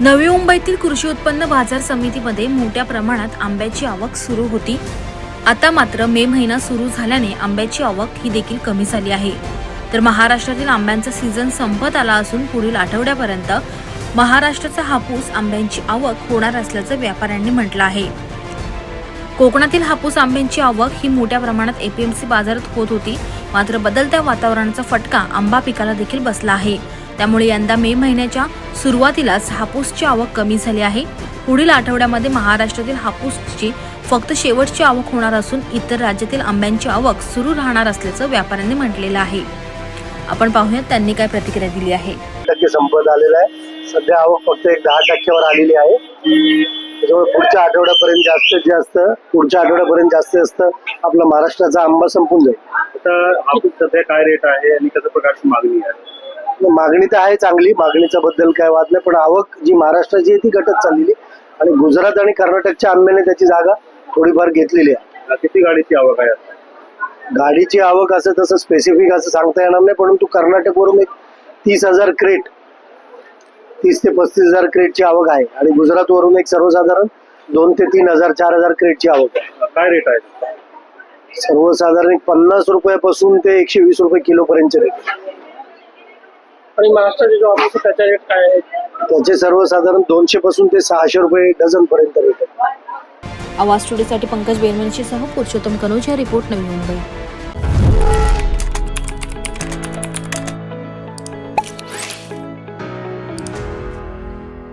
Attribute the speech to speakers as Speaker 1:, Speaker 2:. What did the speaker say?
Speaker 1: नवी मुंबईतील कृषी उत्पन्न बाजार समितीमध्ये मोठ्या प्रमाणात आंब्याची आवक सुरू होती. आता मात्र मे महिना सुरू झाल्याने आंब्याची आवक ही देखील कमी झाली आहे. तर महाराष्ट्रातील आंब्यांचा सीझन संपत आला असून पुढील आठवड्यापर्यंत महाराष्ट्राचा हापूस आंब्यांची आवक होणार असल्याचं व्यापाऱ्यांनी म्हटलं आहे. कोकणातील हापूस आंब्यांची आवक ही मोठ्या प्रमाणात एपीएमसी बाजारात होत होती. मात्र बदलत्या वातावरणाचा फटका आंबा पिकाला देखील बसला आहे. त्यामुळे यंदा मे महिन्याच्या सुरुवातीलाच हापूसची आवक कमी झाली आहे. पुढील आठवड्यामध्ये महाराष्ट्रातील हापूसची फक्त शेवटची आवक होणार असून इतर राज्यातील आंब्यांची आवक सुरू राहणार असल्याचं व्यापाऱ्यांनी म्हटलेलं आहे. आपण पाहूयात त्यांनी काय प्रतिक्रिया दिली आहे.
Speaker 2: टक्के संपत आलेला आहे. सध्या आवक फक्त एक दहा टक्क्यावर आलेली आहे. त्याच्यामुळे पुढच्या आठवड्यापर्यंत जास्तीत जास्त पुढच्या आठवड्यापर्यंत जास्तीत जास्त आपला महाराष्ट्राचा आंबा संपून जाईल.
Speaker 3: आता हापूस सध्या काय रेट आहे आणि कशा प्रकारची मागणी आहे?
Speaker 2: मागणी तर आहे चांगली मागणीच्या बद्दल काय वाद नाही पण आवक जी महाराष्ट्राची आहे ती घटत चाललेली आणि गुजरात आणि कर्नाटकच्या आंब्याने त्याची जागा थोडीफार घेतलेली आहे.
Speaker 3: किती गाडीची आवक आहे?
Speaker 2: गाडीची आवक असं तसं स्पेसिफिक असं सांगता येणार नाही परंतु कर्नाटकवरून एक तीस हजार क्रेट तीस ते पस्तीस हजार क्रेटची आवक आहे. आणि गुजरातवरून एक सर्वसाधारण दोन ते तीन हजार चार हजार क्रेटची आवक आहे.
Speaker 3: काय रेट आहे?
Speaker 2: सर्वसाधारण एक पन्नास रुपयापासून ते एकशे वीस रुपये किलो पर्यंतचे रेट
Speaker 3: आणि महाराष्ट्राचे जो हापूस त्याचा रेट काय आहे
Speaker 2: त्याचे सर्वसाधारण दोनशे पासून ते सहाशे रुपये डझन पर्यंत रेट आहे
Speaker 1: आवाज स्टुडिओसाठी पंकज बेनवणशीसह पुरुषोत्तम कनोज या रिपोर्ट नवी मुंबई.